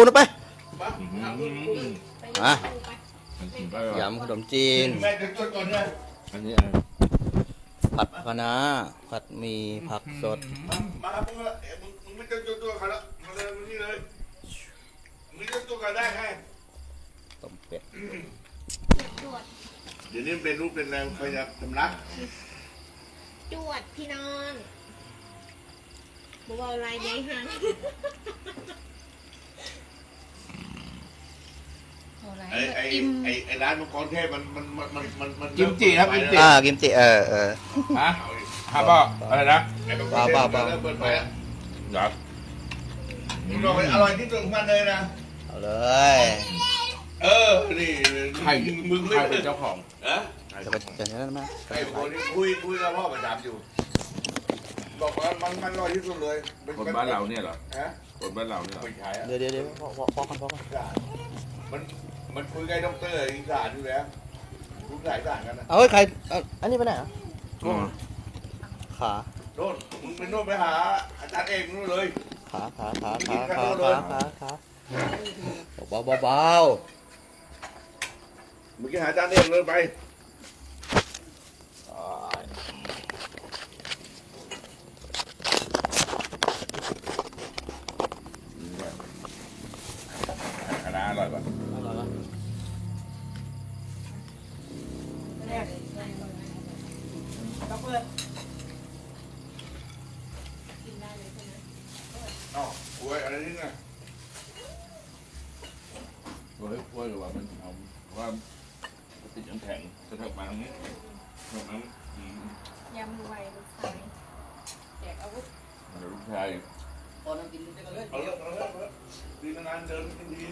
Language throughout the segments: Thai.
ปูนไปมาอะกินไปก่อนยำขนมจีนแม่จะจดก่อนนะอันนี้อะไรผัดคะน้าผัดหมีผักสดมามาครับมึงละเอ้ยมึงมึงไม่ต้องจดตัวเขาละมาเลยมึงนี่เลยมึงจดตัวกันได้ไงต้มเป็ด จวดเดี๋ยวนี้มันเป็นรูปเป็นแรงพยายามสำลักจวดพี่น้องบัวลายใหญ่ห่าง ไอ้ไอ้ไอ้ไอ้ร้านมังกรเทพมันมันมันมันมันมันกิมจิครับกิมจิ อ่ากิมจิเออเออ ฮะฮะพ่ออะไรนะไอ้มังกรเทพเปล่าเปล่าเริ่มเปิดไปแล้วเดี๋ยวมึงบอกว่าอร่อยที่สุดของมันเลยนะ เอาเลยเออ นี่ใครมึงใคไม่รเป็นเจ้าของฮะจะไปจะนั้นไหมไอ้คนนี้คุยคุยกับพ่อประจำอยู่ บอกว่ามันมันอร่อยที่สุดเลยมัคนบ้านเราเนี่ยเหรอฮะคนบ้านเราเนี่ยเหรอไม่ใช่อะเดี๋ยวเดี๋ยวเดี๋ยวพอพอพอกันพอกันอีสานมัน มันคุยกับไอ้ด็อกเตอร์อีสานอยู่แล้วรู้สายสานกันนะเอาเฮ้ยใครเอาอันนี้ไปไหนอะอ๋อขาโน่นมึงไปโน่นไปหา อาจารย์เอกนู่นเลย ขาขาขาขาขาขาขาขาเบาเบาเบาเมื่อกี้หาอาจารย์เอกเลยไป คณะอร่อยป่ะ เอ้าคุยอะไรนี่นะ เฮ้ยกล้วยหรื อว่ามันเอาว่าติดน้ำแข็งจะเถิบมาตรงนี้เถิบมาอืมยำรวยลูกชายแจกอาวุธเดี๋ยวลูกชายเอาเลิกเอาเลิกเอาเลิกดีนานๆเดินที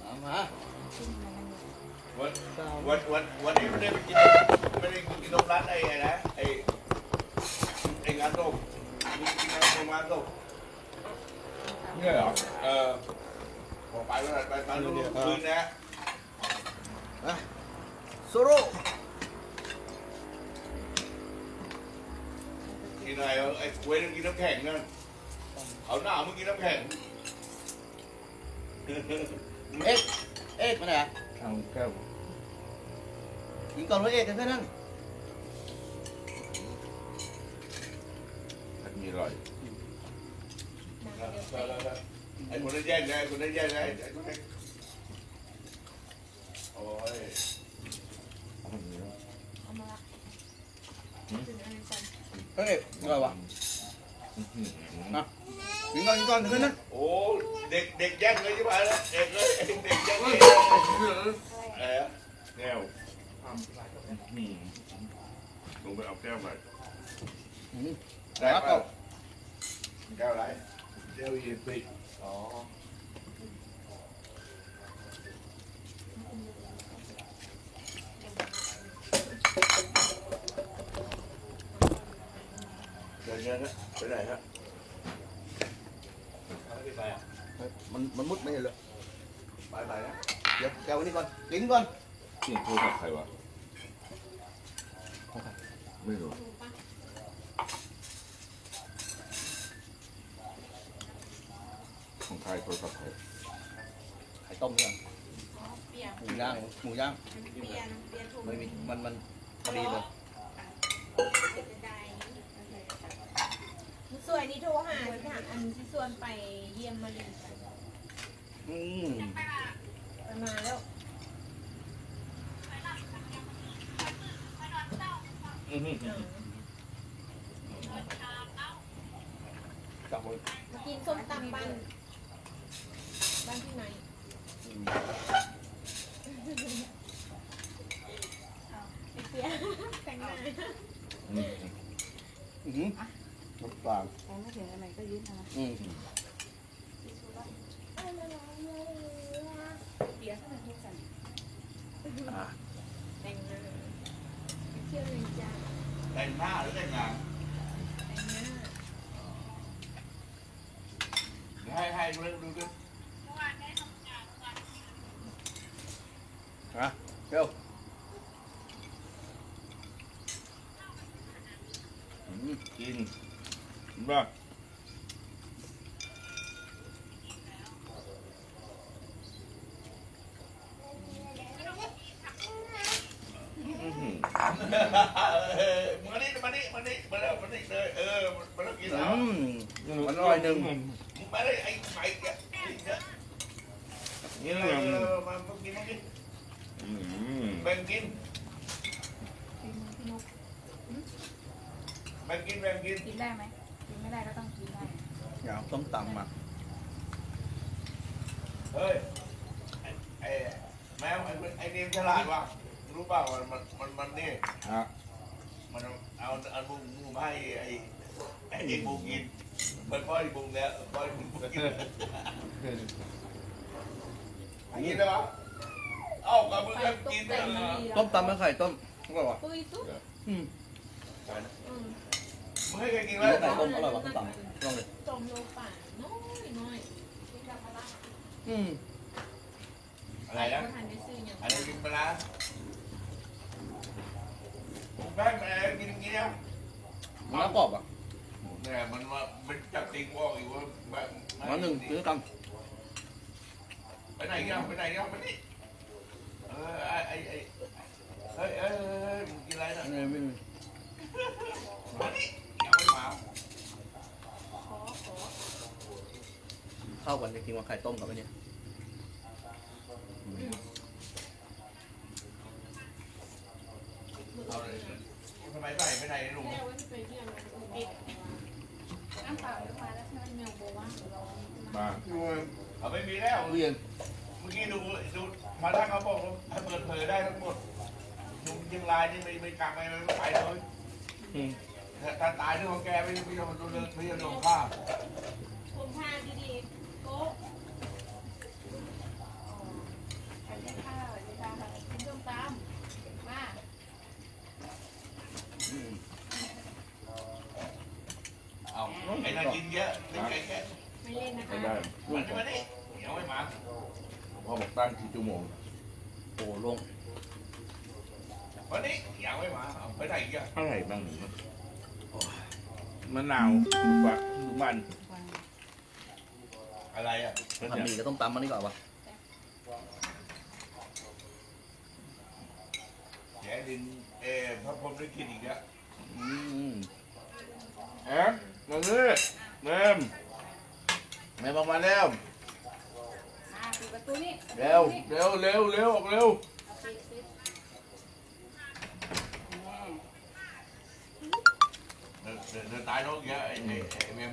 เอามาวันวันวันวันนี้ไม่ได้ไปกินไม่ได้กินนมร้านไอ้ไอ้นะไอ้ไอ้งานต้มมึงกินงานต้มงานต้มเนี่ยเหรอเออ บอกไปว่าไปตอนนู้นคืนนะโซโร่กินอะไรไอ้คุยต้องกินน้ำแข็งนั่นเอาหน้ามึงกินน้ำแข็งเอ็กเอ็กไปไหนอะเอาแก้วยิงก่อนเลยเอ็กกันแค่นั้นผัดหมีอร่อย ไอ้คนนั้นแย่งนะไอ้คนนั้นแย่งนะไอ้คนนั้นโอ้ยเอามาละถึงอะไรก่อนเฮ้ยอร่อยวะอื้อหือยิงก่อนยิงก่อนแค่นั้นโอ้เด็กเด็กแย่งเลยใช่ไหมล่ะเด็กเลยเด็กแย่งเลยอะไรอะแก้วอื้อหือลงไปเอาแก้วไปได้เปล่าแก้วอะไรแก้วเย็น đó đây nha đó cái này đó. Mình mình mút mấy luôn bài bài á dạ chào cái đi con. Kính con. Tiền thôi thật thầy bà. 没有。 สียงโทรศัพท์ใครวะไม่รู้ถูกปะของใครโทรศัพท์ใครไข่ต้มเนี่ยอ๋อเปียกหมูย่างหมูย่างเปียกเปียกถูกไม่มีมันมันพอดีเลยจะได้สวยนี่โทรหาถามอันที่ส่วนไปเยี่ยมมาเลยอืมไปมาแล้วอื้อหือจับเลยมากินส้มตำบ้านบ้านที่ไหนไอเปียแต่งหน้า อื้ออือหือน้ำปลาแต่ไม่ถึงอะไรก็ยืดนะอืมเปียกขนาดทุกสันอะแต่งหน้าเที่ยวเลยจ้าแต่งหน้าหรือแต่งงานแต่งหน้าให้ให้ดูดูดูอะเร็ว กินบ้ามานี่มานี่มมานออมร้อยหนึ่งมาเลยไอ้ไข่เนี่ยนี่เลยมากินมากินแบ่งกิน แบ่งกินแบ่งกินกินได้ไหมกินไม่ได้ก็ต้องกินได้อยากเอาส้มตำมาเฮ้ยไอ้ไอ้แมวไอ้ไอ้เนมฉลาดว่ะรู้เปล่ามันมันมันมันนี่ฮะมันเอาเอาบุ้งบุ้งมาให้ไอ้ไอ้เด็กบุ้งกินมันป้อนบุ้งแล้วป้อนบุ้งกินกินได้ปะเอ้ากับมึงก็กินแต่ได้งเหรอดีต้มตำไม่ไข่ต้มอร่อยว่ะปุยตุ๊กอืม อืมมึงให้ใครกินกินไว้แล้วไข่ต้มอร่อยว่ะส้มตำลองเลยจมโลป่าน้อยน้อยอืมอะไรนะก็ทันได้ซื้ออย่างอะไรกินปลาร้าแป้งแม่กินอย่างเงี้ยมันน่ากรอบอะเนี่ยมันมามันจับติงบอกอยู่ว่าแบบมันหนึ่งซื้อตไปไหนกันไปไหนกันไปนี่เออไอ้ไอ้ไอ้เฮ้ยเอ้ยเฮ้ยมึงกินอะไรำนะอันนี้ไม่มีมานี่อย่าไปมา ขอขอ เข้ากันจริงๆว่าไข่ต้มกับอันนี้เอาเลยทำไมใส่ไปไหนลุงแม่ว่าจะไปเที่ยวเอ็ดน้ำเปล่าเดี๋ยวมาแล้วใช่ไหมแมวบอกว่าเรามาเอาไม่มีแล้ว เรียนเมื่อกี้ดูดูมาถ้าเขาบอกว่าเปิดเผยได้ทั้งหมดลุงยังลายนี่ไม่ไม่กลับไปไม่ไปเลยอืมถ้าตายเรื่องของแกไม่ไม่ยอมดูเรื่องไม่ยอมโดนฆ่าผมพาดีๆโต๊ะ ใครจะข้าวจะทำกินส้มตำมา อืม เอาไอ้นั่นกินเยอะนี่แกแก ไม่เล่นนะ ไม่ คะ ได้ มันจะมานี่เดี๋ยวไม่มา พ่อบอกตั้งกี่ชั่วโมง โอ้ลง วันนี้เดี๋ยวไม่มาเอาไปไหน อีกอะอะไรบ้างหนูมะนาวฟักมันวางอะไรอะผัดหมี่กับต้มตำมันนี่ก่อนวะแกดินเออพระพรหมได้กินอีกแล้วอืมแอบมาเลยเริ่มแม่บอกมาแล้วมาปิดประตูนี่เร็วเร็วเร็วเร็วออกเร็ว ปิดปิดแม่ เดินเดินเดินตายน้องเยอะไอ้ไอ้ไอ้เมม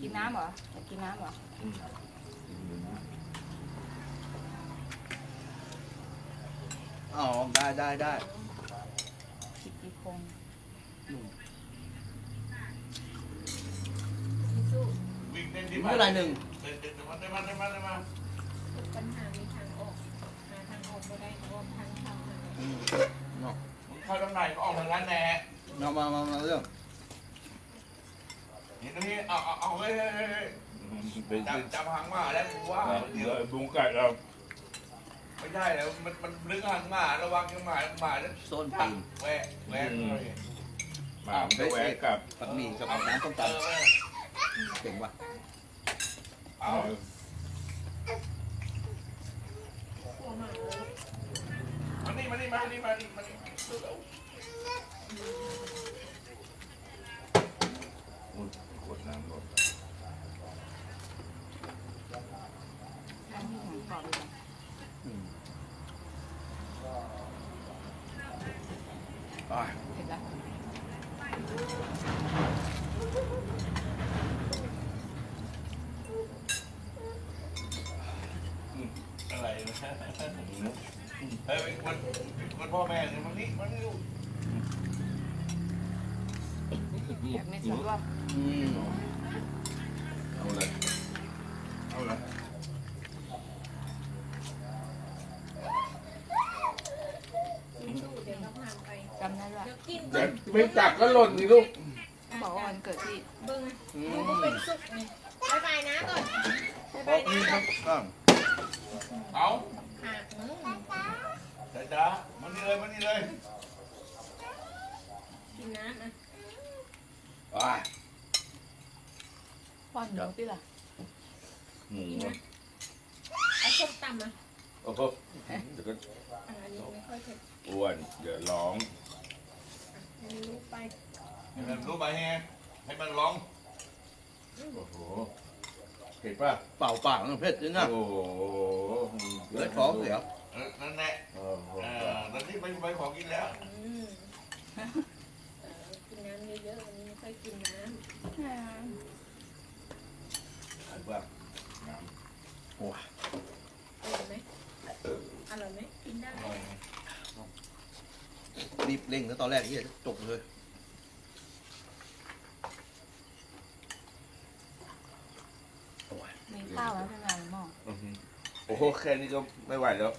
กินน้ำเหรอกินน้ำเหรออ๋อได้ได้ได้ผิดกี่คนสู้วิ่งเต้นที่ไม่เป็นไรหนึ่งเดินเดินมาเดินมาเดินมาเดินมาทุกปัญหามีทางออกหาทางออกไม่ได้ออกทางเข้าหาอืมเนาะมึงเข้าทางไหนก็ออกทางนั้นแน่เอาะมามามาเรื่อง เห็นตรงนี้เอาเอาเอาเฮ้ยเฮ้ยเฮ้ยเฮ้ยเป็นจับจับหางหมาแล้วกูว่าเดี๋ยวบุ้งกัดเราไม่ใช่แล้วมันมันลึกหางหมาระวังหมาหมาแล้วโซนปีนแหวะแหวะเลยหมาจะแหวกกลับผัดหมี่กับน้ำต้มเอตอำเก่งว่ะเอาหัวหมาเลยมานี่มานี่มานี่มานี่มา ดน้ำรถน้ำที่หางกรอบเลยอืมอะเสร็จแล้วอะไรนะเฮ้ยเป็นคนเป็นคนพ่อแม่เนี่ยมันนี่มันนี่ลูก อยากในส่วนร่วมอืมเอาเลย เอาเลยสู้ๆเดี๋ยวเราผ่านไปจำได้ด้วยเดี๋ยวกินเดี๋ยวไม่จับก็หล่นนี่ลูกเขาบอกว่าวันเกิดที่เบิ้งอืมึมงก็เป็นสุกนี่บายบายนะก่อนบายเพบายราะนะนี่ก่คอรันบอ่าเอาหักมึงจ้าจ้ามันนี่เลยมันนี่เลยกินน้ำนะ อ่าป้อนหนูที่ล่ะหมูเอาส้มตำมาโอ้โหเดี๋ยวก็อันนี้ไม่ค่อยเผ็ดอ้วนเดี๋ยวร้องอให้มันรู้ไปให้มันรู้ไปแฮะให้มันลอง โอ้โหเผ็ดป่ะเปล่าปากมันเผ็ดจริงนะโอ้โหเหลือท้องเสียเออนั่นแหละโอ้โหเออตอนนี้ไม่ไม่ขอกินแล้วอืมเออกินน้ำเยอะๆวันนี้ไม่ค่ อยกินน้ไอ้เพื่อนโอ้ยำอร่อยไหมอร่อยไหมกินได้รีบเร่งแล้วตอนแรกที่จะจบเลยโอ้ยมีข้าวแล้วใช่ไหมหม้ออื้อหือโอ้โหแค่นี้ก็ไม่ไหวแล้ว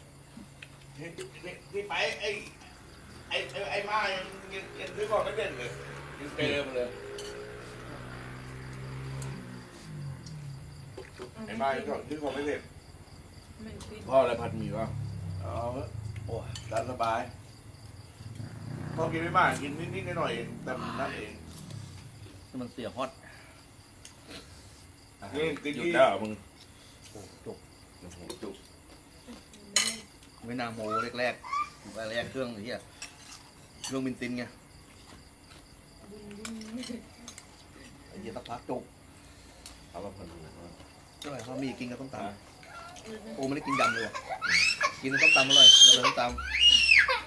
ที่ที่ที่ไปไอ้ไอ้ไอ้ไอ้มายังยังยังซื้อของไม่เป็นเลย ยังเต็มเลยไอ้มายังซื้อของไม่เป็นมันกินพ่ออะไรผัดหมี่วะเอาเถอะโอ้ยร้านสบายพอกินไม่มากกินนิดๆหน่อยๆเองแต่นั่นเองมันเสียฮอตนี่กินหยุดที่แล้วเหรอมึงโอ้จบโอ้โหจุกไม่นาโมแรกๆแรกๆเครื่องไอ้เหี้ยเครื่องบินตินไงไอ้ เหี้ยสักพักจบเอามาผัดหมี่วะก็เลยเขามีกินกับต้มตำโอ้ไม่ได้กินยำเลยว่ะกินกับต้มตำอร่อยอร่อยต้มต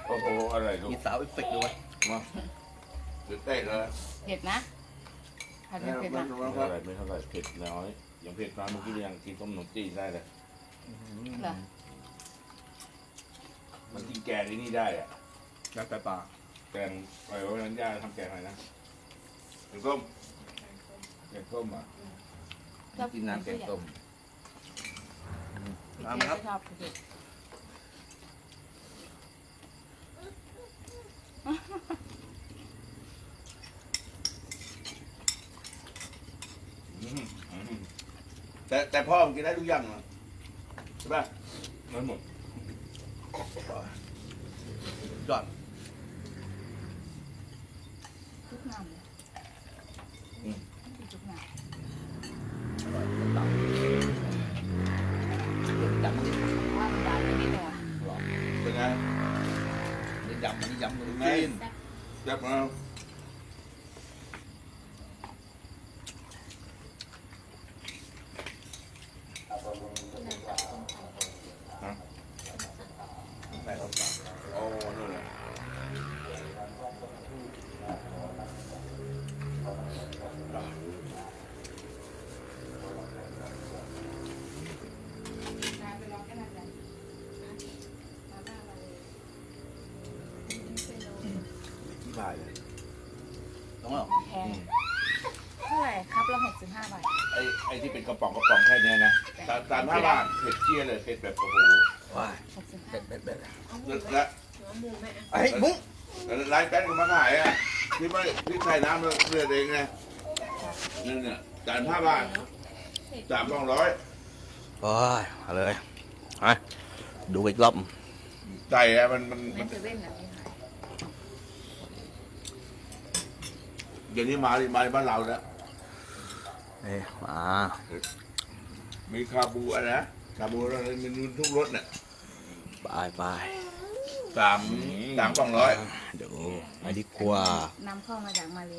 โอ้โหอะไรลูำมีกสาวเอฟเฟกต์ด้วยมาสุดเต้เลยเผ็ดนะผัดไม่ไม่เผ็ดไม่นะไม่ไม่เท่าไหร่ไม่เท่าไหร่เผ็ดน้อยอย่างเผ็ดน้อยเมื่อกี้ยังกินต้มขนมจีนได้เลยเหรอมันกินแกงที่นี่ได้อะยำไก่ป่าแกงอะไรวะนั้นย่าทำแกงอะไรนะถึงส้ม แกงส้มอะชอบกินน้ำแกงส้มตามครับ ชอบเผ็ดอืมอืมแต่แต่พ่อมันกินได้ทุกอย่างนะใช่ป่ะนั่นหมดยอด ทุกน้ำเลยทุกน้ อร่อยต้มตำเดี๋ยวยำนี่ำว่ามันได้ไม่ได้หน่อย หรอ เป็นไง เดี๋ยวยำอัน นี้ยำขนม ไง จีน จับมาใส่ต้มตำโอ้นู่นแหละ น้ำไปรอแค่นั้นแหละน้ำหน้ามาเลย ที่ บ่ายเลยต้องเอาแพงเท่าไหร่ครับละหกสิบห้าบาท ไอ้ไอ้ที่เป็นกระป๋องกระป๋องแค่เนี้ยนะสามสามห้าบาทเผ็ดเจี๊ยเลยเผ็ดแบบโอ้โหว้ายหกสิบห้าเบ็ดเบ็ดเบ็ดเอาหมูแล้วไหมแล้วเอาหมูไหมอะไอ้มุ้งแล้วร้านแป้นก็มาขายอะที่ไม่ที่ใส่น้ำเลือดเองไงนั่นเนี่ยจานห้าบาทสามสองร้อยโอ้ยเอาเลยไปดูอีกรอบ ใส่อะมันมันในมันเซเว่นนะมีขาย เดี๋ยวนี้มาดิมาในบ้านเราแล้ว เอ้ยมามีคาบูอะไรนะคาบูอะไรมันมีทุกรสเนี่ยไปไปสามสามสองร้อย เดี๋ยวไปดีกว่า นำเข้ามาจากมาเล